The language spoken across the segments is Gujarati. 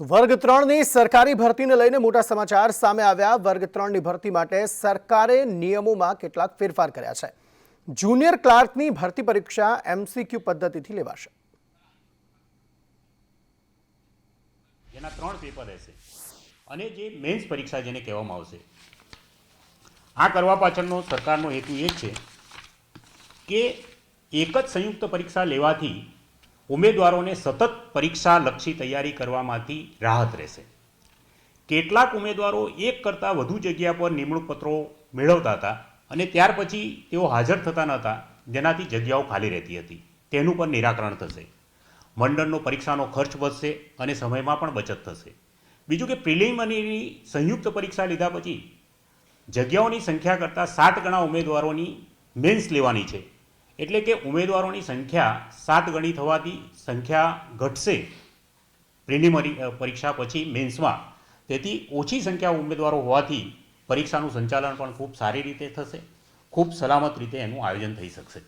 વર્ગ ત્રણની સરકારી ભરતીને લઈને મોટા સમાચાર સામે આવ્યા. વર્ગ ત્રણની ભરતી માટે સરકારે નિયમોમાં કેટલાક ફેરફાર કર્યા છે. જુનિયર ક્લાર્કની ભરતી પરીક્ષા એમસીક્યુ પદ્ધતિથી લેવાશે. જેના ત્રણ પેપર રહેશે અને જે મેન્સ પરીક્ષા જેને કહેવામાં આવશે. આ કરવા પાછળનો સરકારનો હેતુ એ છે કે એક જ સંયુક્ત પરીક્ષા લેવાથી ઉમેદવારોને સતત પરીક્ષાલક્ષી તૈયારી કરવામાંથી રાહત રહેશે. કેટલાક ઉમેદવારો એક કરતાં વધુ જગ્યા પર નિમણૂક પત્રો મેળવતા હતા અને ત્યાર પછી તેઓ હાજર થતા નહોતા જેનાથી જગ્યાઓ ખાલી રહેતી હતી. તેનું પણ નિરાકરણ થશે. મંડળનો પરીક્ષાનો ખર્ચ વધશે અને સમયમાં પણ બચત થશે. બીજું કે પ્રિલિમિનરી સંયુક્ત પરીક્ષા લીધા પછી જગ્યાઓની સંખ્યા કરતાં સાત ગણા ઉમેદવારોની મેન્સ લેવાની છે. એટલે કે ઉમેદવારોની સંખ્યા સાત ગણી થવાથી સંખ્યા ઘટશે. પ્રિલિમરી પરીક્ષા પછી મેન્સમાં. તેથી ઓછી સંખ્યા ઉમેદવારો હોવાથી પરીક્ષાનું સંચાલન પણ ખૂબ સારી રીતે થશે. ખૂબ સલામત રીતે એનું આયોજન થઈ શકશે.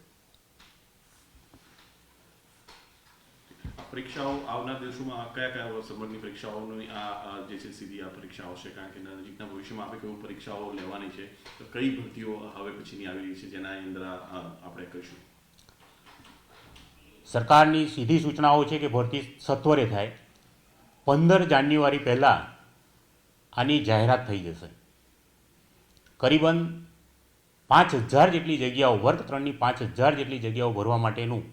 પરીક્ષાઓ આવનાર દિવસોમાં કયા કયા સંબંધની પરીક્ષાઓની આ જે છે સીધી આ પરીક્ષાઓ છે કારણ કે નજીકના ભવિષ્યમાં આપણે કેવું પરીક્ષાઓ લેવાની છે, તો કઈ ભરતીઓ હવે પછીની આવી રહી છે, જેના અંદર આપણે કહીશું સરકારની સીધી સૂચનાઓ છે કે ભરતી સત્વરે થાય. પંદર જાન્યુઆરી પહેલાં આની જાહેરાત થઈ જશે. કરીબન પાંચ હજાર જેટલી જગ્યાઓ, વર્ગ ત્રણની પાંચ હજાર જેટલી જગ્યાઓ ભરવા માટેનું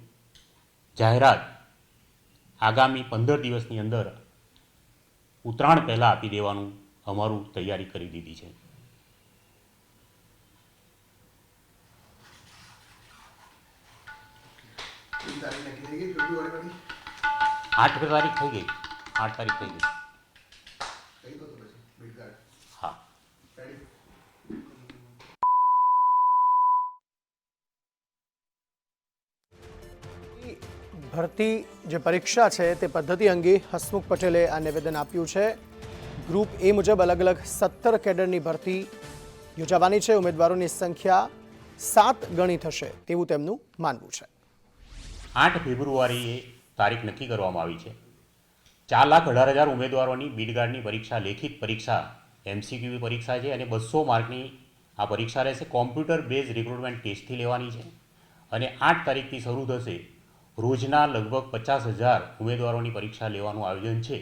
જાહેરાત આગામી પંદર દિવસની અંદર ઉત્તરાયણ પહેલાં આપી દેવાનું અમારું તૈયારી કરી દીધી છે. આઠ તારીખ થઈ ગઈ. આઠ તારીખ થઈ ગઈ. ભરતી જે પરીક્ષા છે તે પદ્ધતિ અંગે હસમુખ પટેલે આ નિવેદન આપ્યું છે. ગ્રુપ એ મુજબ અલગ અલગ સત્તર કેડરની ભરતી યોજાવાની છે. ઉમેદવારોની સંખ્યા સાત ગણી થશે તેવું તેમનું માનવું છે. આઠ ફેબ્રુઆરીએ તારીખ નક્કી કરવામાં આવી છે. ચાર લાખ અઢાર હજાર ઉમેદવારોની બીડગાર્ડની પરીક્ષા, લેખિત પરીક્ષા, એમસીક્યુ પરીક્ષા છે અને બસો માર્કની આ પરીક્ષા રહેશે. કોમ્પ્યુટર બેઝ રિક્રુટમેન્ટ ટેસ્ટથી લેવાની છે અને આઠ તારીખથી શરૂ થશે રોજના લગભગ પચાસ હજાર ઉમેદવારોની પરીક્ષા લેવાનું આયોજન છે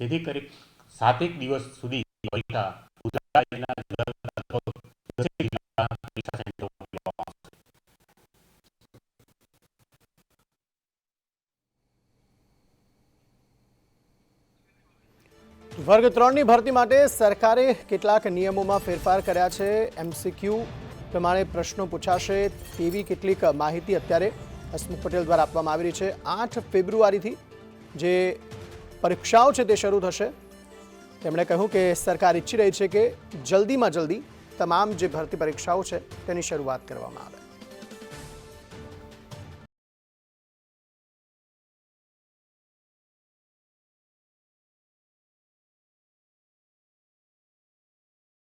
તેથી કરી સાતેક દિવસ સુધી પરીક્ષા. વર્ગ ત્રણની ભરતી માટે સરકારે કેટલાક નિયમોમાં ફેરફાર કર્યા છે એમસીક્યુ પ્રમાણે પ્રશ્નો પૂછાશે તેવી કેટલીક માહિતી અત્યારે હસમુખ પટેલ દ્વારા આપવામાં આવી રહી છે. આઠ ફેબ્રુઆરીથી જે પરીક્ષાઓ છે તે શરૂ થશે. તેમણે કહ્યું કે સરકાર ઈચ્છી રહી છે કે જલ્દીમાં જલ્દી તમામ જે ભરતી પરીક્ષાઓ છે તેની શરૂઆત કરવામાં આવે.